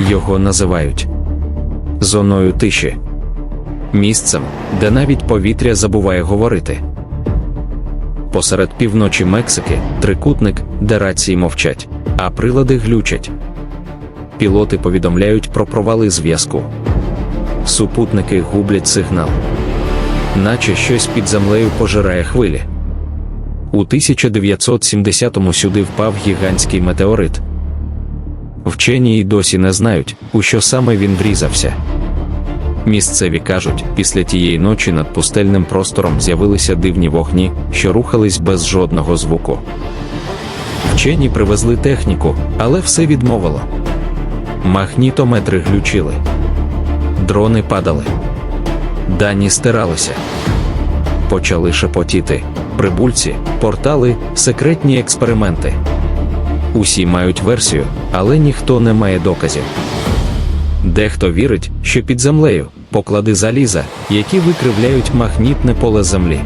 Його називають зоною тиші, місцем, де навіть повітря забуває говорити. Посеред півночі Мексики трикутник, де рації мовчать, а прилади глючать. Пілоти повідомляють про провали зв'язку. Супутники гублять сигнал, наче щось під землею пожирає хвилі. У 1970-му сюди впав гігантський метеорит. Вчені й досі не знають, у що саме він врізався. Місцеві кажуть, після тієї ночі над пустельним простором з'явилися дивні вогні, що рухались без жодного звуку. Вчені привезли техніку, але все відмовило. Магнітометри глючили, дрони падали, дані стиралися. Почали шепотіти прибульці, портали, секретні експерименти. Усі мають версію, але ніхто не має доказів. Дехто вірить, що під землею поклади заліза, які викривляють магнітне поле землі.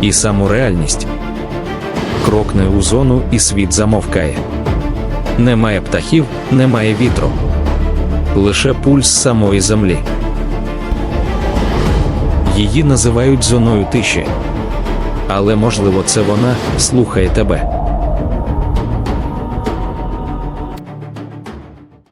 І саму реальність крокне у зону, і світ замовкає. Немає птахів, немає вітру. Лише пульс самої землі. Її називають зоною тиші. Але можливо, це вона слухає тебе.